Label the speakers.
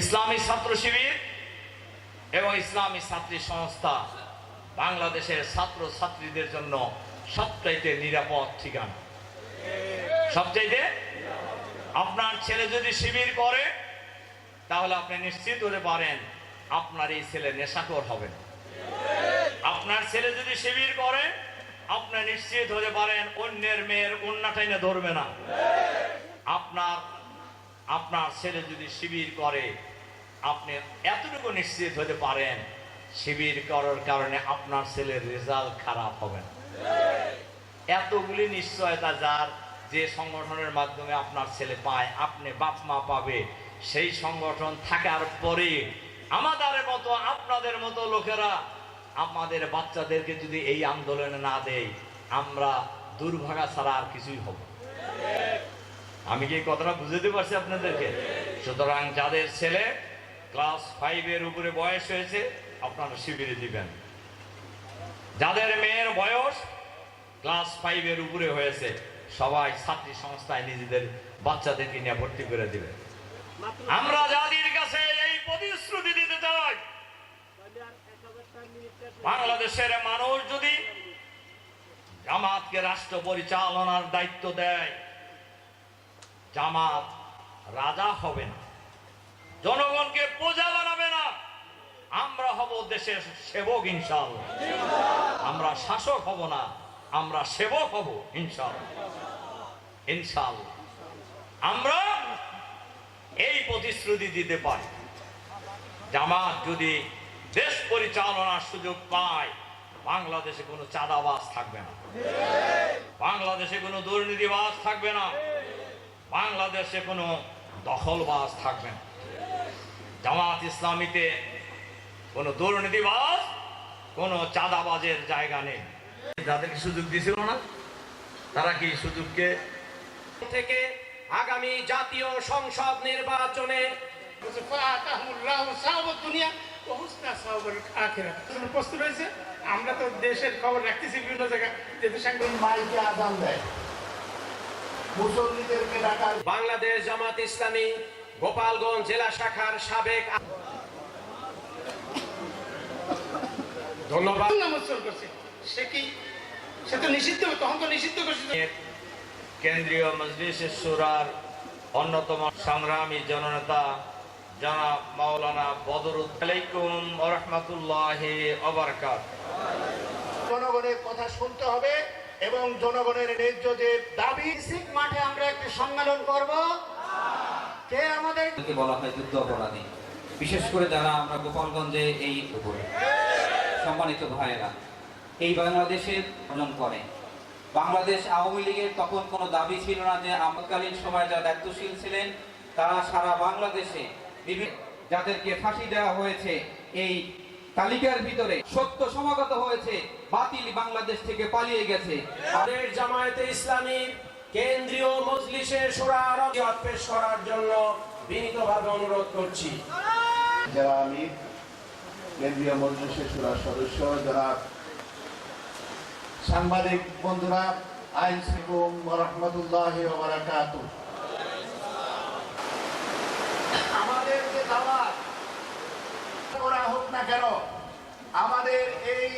Speaker 1: ইসলামী ছাত্র শিবির এবং ইসলামী ছাত্রী সংস্থা বাংলাদেশের ছাত্র ছাত্রীদের জন্য সবচাইতে নিরাপদ ঠিকানা। সবচাইতে আপনার ছেলে যদি শিবির করে, তাহলে আপনি নিশ্চিত হতে পারেন আপনার এই ছেলে নেশাকর হবে আপনার ছেলে যদি শিবির করে, আপনি নিশ্চিত হতে পারেন অন্যের মেয়ের অন্যটাইনে ধরবে না। আপনার আপনার ছেলে যদি শিবির করে, আপনি এতটুকু নিশ্চিত হতে পারেন, শিবির করার কারণে আপনার ছেলের রেজাল্ট খারাপ হবে না এতগুলি নিশ্চয়তা যার যে সংগঠনের মাধ্যমে আপনার ছেলে পায়, আপনি বাপ মা পাবে, সেই সংগঠন থাকার পরে আমাদের মতো, আপনাদের মতো লোকেরা আমাদের বাচ্চাদেরকে যদি এই আন্দোলনে না দেয়, আমরা দুর্ভাগা ছাড়া আর কিছুই হব। আমি কি কথাটা বুঝতে পারছি আপনাদেরকে? সুতরাং যাদের ছেলে ক্লাস ফাইভের উপরে বয়স হয়েছে, আপনারা শিবিরে দিবেন। যাদের মেয়ের বয়স ক্লাস ফাইভের উপরে হয়েছে, সবাই ছাত্রী সংস্থায় নিজেদের বাচ্চাদেরকে নিয়ে ভর্তি করে দিবে। আমরা যাদের কাছে এই প্রতিশ্রুতি দিতে চাই। বাংলাদেশের মানুষ যদি জামাতকে রাষ্ট্র পরিচালনার দায়িত্ব দেয় জামাত রাজা হবে না। জনগণকে প্রজা বানাবে না। আমরা হব দেশের সেবক ইনশাল্লাহ আমরা শাসক হব না, আমরা সেবক হব ইনশাল্লাহ ইনশাল্লাহ আমরা এই প্রতিশ্রুতি দিতে পারি। জামাত যদি দেশ পরিচালনার সুযোগ পায়, বাংলাদেশে কোনো চাঁদাবাজ থাকবে না। বাংলাদেশে কোনো দুর্নীতিবাজ থাকবে না। বাংলাদেশে কোনো দখলবাজ থাকবে না। জামাত ইসলামীতে কোনো দুর্নীতিবাজ কোনো চাঁদাবাজের জায়গা নেই। যাদেরকে সুযোগ দিয়েছিল না তারা কি সুযোগকে
Speaker 2: থেকে আগামী জাতীয় সংসদ নির্বাচনে
Speaker 3: হয়েছে আমরা তো দেশের খবর রাখতেছি বিভিন্ন জায়গায় যেহেতু সাংবাদিক
Speaker 4: মাইকে আদান দেয়। মুসল্লিদেরকে ডাকা
Speaker 2: বাংলাদেশ জামাত ইসলামী গোপালগঞ্জ জেলা শাখার সাবেক ধন্যবাদ।
Speaker 3: সে কি? সে তো নিষিদ্ধ তখন তো নিষিদ্ধ করছে
Speaker 1: কেন্দ্রীয় মজলিসের সুরার অন্যতম সংগ্রামী জননেতা জনাব মাওলানা বদরুদ্দালাইকুম রহমতুল্লাহ অবরকাত
Speaker 4: জনগণের কথা শুনতে হবে। এবং জনগণের ন্যায্য যে দাবি
Speaker 5: মাঠে আমরা একটা সম্মেলন করব। কে আমাদের
Speaker 6: বলা হয় যুদ্ধ অপরাধী। বিশেষ করে যারা আমরা গোপালগঞ্জে এই উপরে সম্মানিত ভাইয়েরা এই বাংলাদেশের অর্জন করে। বাংলাদেশ আওয়ামী লীগের তখন কোনো দাবি ছিল না যে আমকালীন সময় যারা দায়িত্বশীল ছিলেন তারা সারা বাংলাদেশে বিভিন্ন যাদেরকে ফাঁসি দেওয়া হয়েছে এই তালিকার ভিতরে সত্য সমাগত হয়েছে বাতিল বাংলাদেশ থেকে পালিয়ে গেছে।
Speaker 2: আমাদের জামায়াতে ইসলামী কেন্দ্রীয় মজলিসের সুরার পেশ করার জন্য বিনীতভাবে অনুরোধ করছি।
Speaker 4: যারা আমি কেন্দ্রীয় মজলিসের সুরার সদস্য যারা সাংবাদিক বন্ধুরা আইন সিকুম রহমতুল্লাহ বারাকাত আমাদের যে করা হোক না কেন আমাদের এই